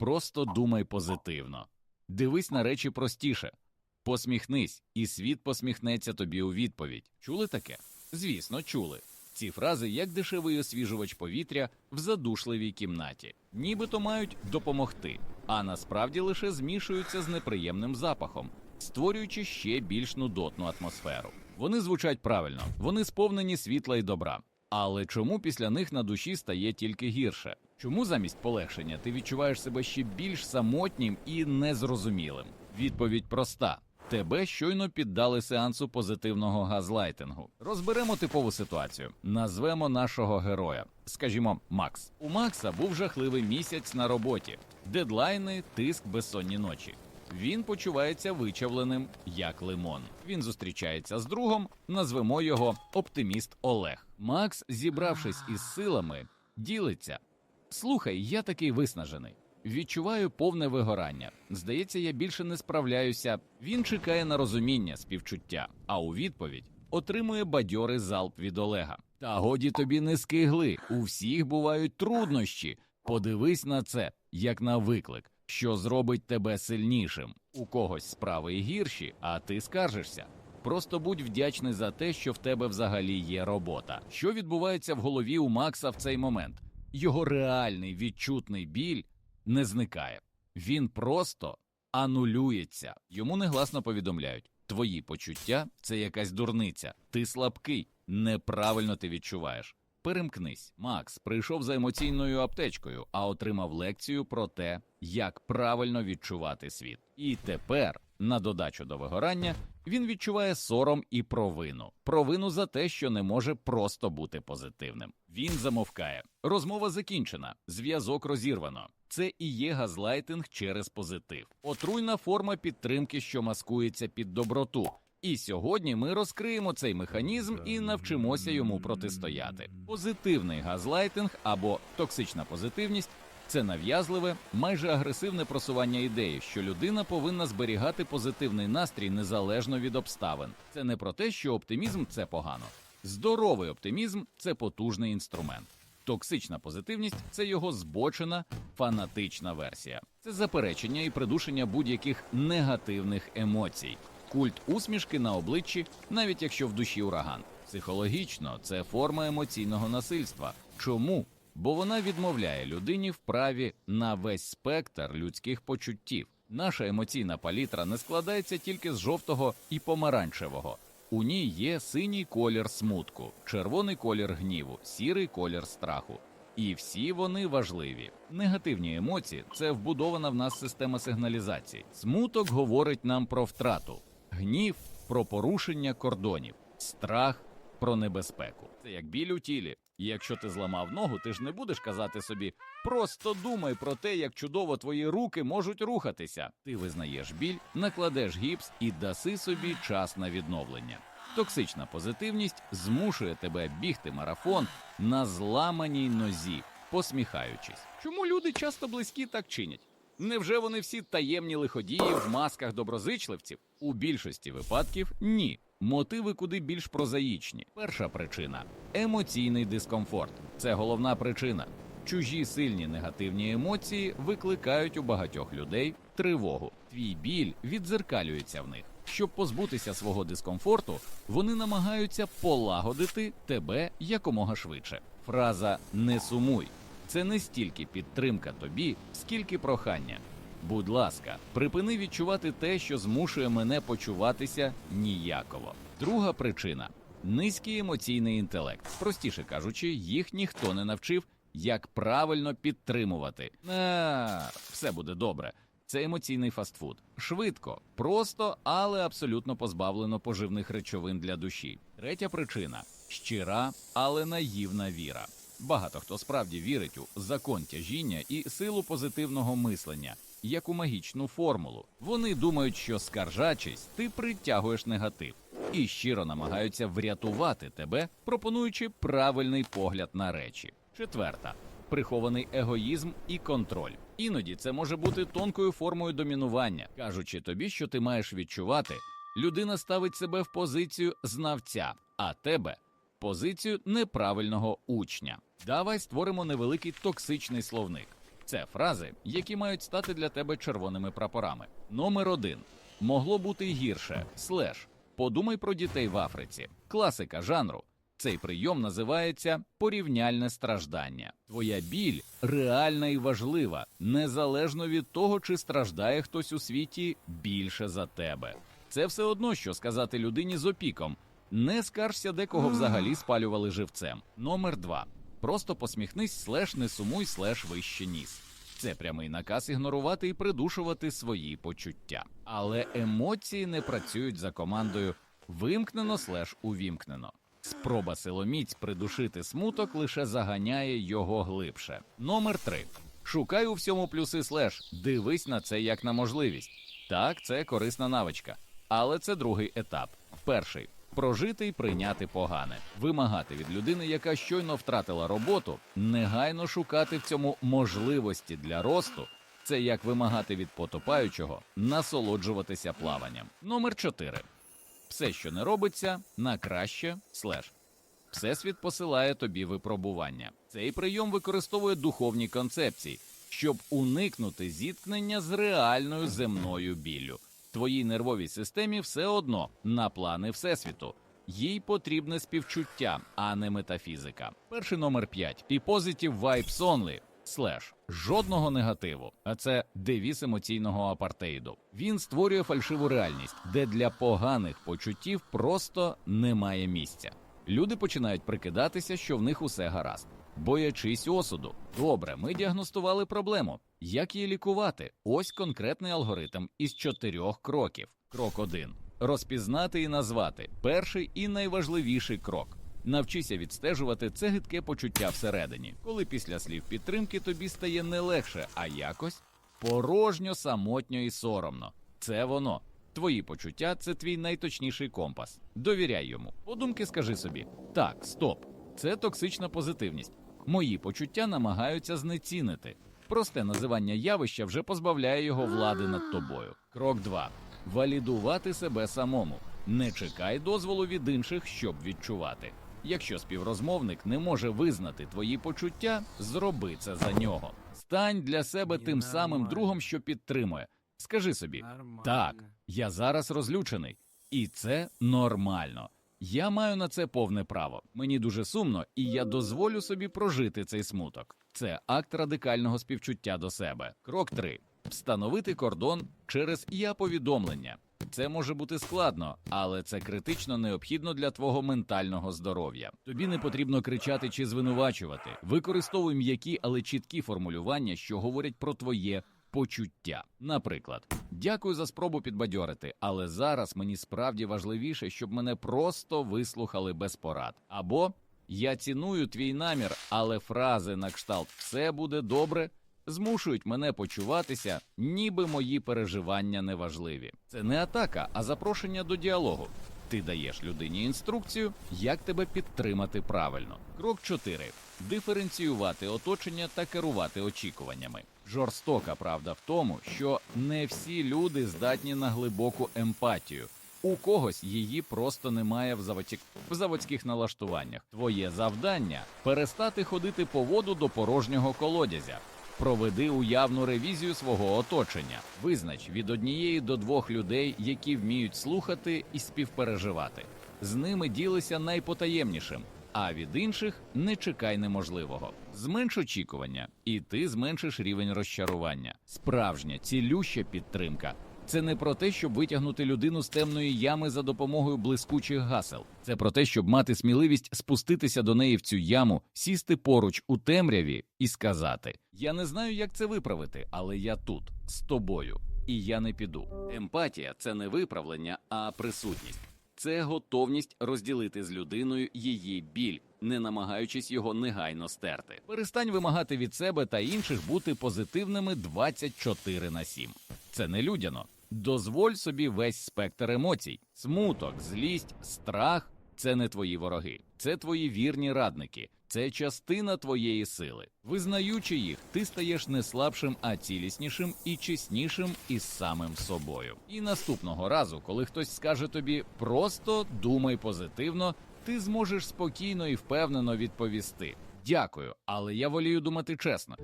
Просто думай позитивно. Дивись на речі простіше. Посміхнись, і світ посміхнеться тобі у відповідь. Чули таке? Звісно, чули. Ці фрази як дешевий освіжувач повітря в задушливій кімнаті, нібито мають допомогти, а насправді лише змішуються з неприємним запахом, створюючи ще більш нудотну атмосферу. Вони звучать правильно, вони сповнені світла і добра. Але чому після них на душі стає тільки гірше? Чому замість полегшення ти відчуваєш себе ще більш самотнім і незрозумілим? Відповідь проста: тебе щойно піддали сеансу позитивного газлайтингу. Розберемо типову ситуацію. Назвемо нашого героя, скажімо, Макс. У Макса був жахливий місяць на роботі, дедлайни, тиск, безсонні ночі. Він почувається вичавленим як лимон. Він зустрічається з другом, назвемо його оптиміст Олег. Макс, зібравшись із силами, ділиться. Слухай, я такий виснажений. Відчуваю повне вигорання. Здається, я більше не справляюся. Він чекає на розуміння, співчуття, а у відповідь отримує бадьорий залп від Олега. Та годі тобі не скигли. У всіх бувають труднощі. Подивись на це, як на виклик, що зробить тебе сильнішим. У когось справи гірші, а ти скаржишся. Просто будь вдячний за те, що в тебе взагалі є робота. Що відбувається в голові у Макса в цей момент? Його реальний відчутний біль не зникає. Він просто анулюється. Йому негласно повідомляють: твої почуття це якась дурниця. Ти слабкий, неправильно ти відчуваєш. Перемкнись. Макс прийшов за емоційною аптечкою, а отримав лекцію про те, як правильно відчувати світ. І тепер, на додачу до вигорання, він відчуває сором і провину. Провину за те, що не може просто бути позитивним. Він замовкає. Розмова закінчена, зв'язок розірвано. Це і є газлайтинг через позитив. Отруйна форма підтримки, що маскується під доброту. І сьогодні ми розкриємо цей механізм і навчимося йому протистояти. Позитивний газлайтинг або токсична позитивність це нав'язливе, майже агресивне просування ідеї, що людина повинна зберігати позитивний настрій незалежно від обставин. Це не про те, що оптимізм це погано. Здоровий оптимізм це потужний інструмент. Токсична позитивність це його збочена фанатична версія. Це заперечення і придушення будь-яких негативних емоцій. Культ усмішки на обличчі, навіть якщо в душі ураган. Психологічно це форма емоційного насильства. Чому? Бо вона відмовляє людині в праві на весь спектр людських почуттів. Наша емоційна палітра не складається тільки з жовтого і помаранчевого. У ній є синій колір смутку, червоний колір гніву, сірий колір страху. І всі вони важливі. Негативні емоції це вбудована в нас система сигналізації. Смуток говорить нам про втрату, гнів про порушення кордонів, страх про небезпеку. Це як біль у тілі. І якщо ти зламав ногу, ти ж не будеш казати собі просто думай про те, як чудово твої руки можуть рухатися. Ти визнаєш біль, накладеш гіпс і даси собі час на відновлення. Токсична позитивність змушує тебе бігти марафон на зламаній нозі, посміхаючись. Чому люди часто близькі так чинять? Невже вони всі таємні лиходії в масках доброзичливців? У більшості випадків ні. Мотиви куди більш прозаїчні. Перша причина емоційний дискомфорт. Це головна причина. Чужі сильні негативні емоції викликають у багатьох людей тривогу. Твій біль відзеркалюється в них. Щоб позбутися свого дискомфорту, вони намагаються полагодити тебе якомога швидше. Фраза не сумуй це не стільки підтримка тобі, скільки прохання. Будь ласка, припини відчувати те, що змушує мене почуватися ніяково. Друга причина низький емоційний інтелект. Простіше кажучи, їх ніхто не навчив, як правильно підтримувати. А, все буде добре. Це емоційний фастфуд. Швидко, просто, але абсолютно позбавлено поживних речовин для душі. Третя причина щира, але наївна віра. Багато хто справді вірить у закон тяжіння і силу позитивного мислення, як у магічну формулу. Вони думають, що скаржачись, ти притягуєш негатив і щиро намагаються врятувати тебе, пропонуючи правильний погляд на речі. Четверта прихований егоїзм і контроль. Іноді це може бути тонкою формою домінування, кажучи тобі, що ти маєш відчувати, людина ставить себе в позицію знавця, а тебе позицію неправильного учня. Давай створимо невеликий токсичний словник. Це фрази, які мають стати для тебе червоними прапорами. Номер один могло бути гірше. Слеш. Подумай про дітей в Африці. Класика жанру. Цей прийом називається порівняльне страждання. Твоя біль реальна і важлива, незалежно від того, чи страждає хтось у світі більше за тебе. Це все одно, що сказати людині з опіком. Не скаржся, декого взагалі спалювали живцем. Номер два. Просто посміхнись, слеш не сумуй, слеш вище ніс. Це прямий наказ ігнорувати і придушувати свої почуття. Але емоції не працюють за командою вимкнено слеш увімкнено. Спроба силоміць придушити смуток лише заганяє його глибше. Номер 3. Шукай у всьому плюси слеш. Дивись на це як на можливість. Так, це корисна навичка. Але це другий етап. Перший прожити і прийняти погане, вимагати від людини, яка щойно втратила роботу, негайно шукати в цьому можливості для росту. Це як вимагати від потопаючого насолоджуватися плаванням. Номер 4. Все, що не робиться, на краще слеш. Всесвіт посилає тобі випробування. Цей прийом використовує духовні концепції, щоб уникнути зіткнення з реальною земною біллю. Твоїй нервовій системі все одно на плани Всесвіту. Їй потрібне співчуття, а не метафізика. Перший номер 5. І Positive Vibes Only. Слеш жодного негативу, а це девіз емоційного апартеїду. Він створює фальшиву реальність, де для поганих почуттів просто немає місця. Люди починають прикидатися, що в них усе гаразд, боячись осуду. Добре, ми діагностували проблему. Як її лікувати? Ось конкретний алгоритм із чотирьох кроків. Крок 1. розпізнати і назвати перший і найважливіший крок. Навчися відстежувати це гидке почуття всередині, коли після слів підтримки тобі стає не легше, а якось порожньо, самотньо і соромно. Це воно. Твої почуття це твій найточніший компас. Довіряй йому. Подумки скажи собі: так, стоп, це токсична позитивність. Мої почуття намагаються знецінити. Просте називання явища вже позбавляє його влади над тобою. Крок 2. валідувати себе самому. Не чекай дозволу від інших, щоб відчувати. Якщо співрозмовник не може визнати твої почуття, зроби це за нього. Стань для себе тим самим другом, що підтримує. Скажи собі, так, я зараз розлючений, і це нормально. Я маю на це повне право. Мені дуже сумно, і я дозволю собі прожити цей смуток. Це акт радикального співчуття до себе. Крок 3. встановити кордон через я повідомлення. Це може бути складно, але це критично необхідно для твого ментального здоров'я. Тобі не потрібно кричати чи звинувачувати. Використовуй м'які, але чіткі формулювання, що говорять про твоє почуття. Наприклад, дякую за спробу підбадьорити, але зараз мені справді важливіше, щоб мене просто вислухали без порад. Або я ціную твій намір, але фрази на кшталт все буде добре. Змушують мене почуватися, ніби мої переживання неважливі. Це не атака, а запрошення до діалогу. Ти даєш людині інструкцію, як тебе підтримати правильно. Крок 4. диференціювати оточення та керувати очікуваннями. Жорстока правда в тому, що не всі люди здатні на глибоку емпатію. У когось її просто немає в, заводці... в заводських налаштуваннях. Твоє завдання перестати ходити по воду до порожнього колодязя. Проведи уявну ревізію свого оточення. Визнач від однієї до двох людей, які вміють слухати і співпереживати. З ними ділися найпотаємнішим, а від інших не чекай неможливого. Зменш очікування, і ти зменшиш рівень розчарування. Справжня цілюща підтримка. Це не про те, щоб витягнути людину з темної ями за допомогою блискучих гасел. Це про те, щоб мати сміливість спуститися до неї в цю яму, сісти поруч у темряві і сказати: Я не знаю, як це виправити, але я тут з тобою, і я не піду. Емпатія це не виправлення, а присутність. Це готовність розділити з людиною її біль, не намагаючись його негайно стерти. Перестань вимагати від себе та інших бути позитивними 24 на 7. Це не людяно. Дозволь собі весь спектр емоцій: смуток, злість, страх це не твої вороги, це твої вірні радники, це частина твоєї сили. Визнаючи їх, ти стаєш не слабшим, а ціліснішим і чеснішим із самим собою. І наступного разу, коли хтось скаже тобі просто думай позитивно, ти зможеш спокійно і впевнено відповісти: Дякую, але я волію думати чесно.